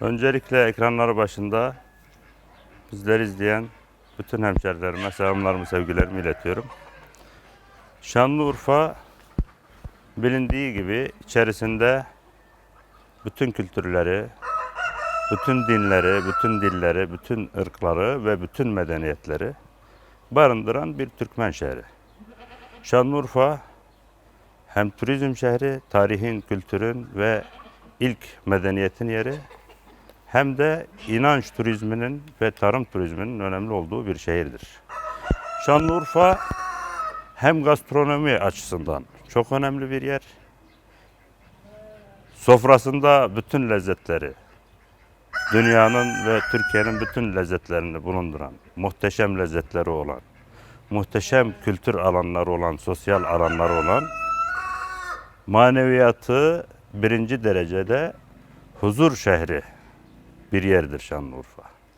Öncelikle ekranları başında bizleri izleyen bütün hemşerilerime selamlarımı, sevgilerimi iletiyorum. Şanlıurfa bilindiği gibi içerisinde bütün kültürleri, bütün dinleri, bütün dilleri, bütün ırkları ve bütün medeniyetleri barındıran bir Türkmen şehri. Şanlıurfa hem turizm şehri, tarihin, kültürün ve ilk medeniyetin yeri hem de inanç turizminin ve tarım turizminin önemli olduğu bir şehirdir. Şanlıurfa hem gastronomi açısından çok önemli bir yer. Sofrasında bütün lezzetleri, dünyanın ve Türkiye'nin bütün lezzetlerini bulunduran, muhteşem lezzetleri olan, muhteşem kültür alanları olan, sosyal alanları olan, maneviyatı birinci derecede huzur şehri bir yerdir Şanlıurfa.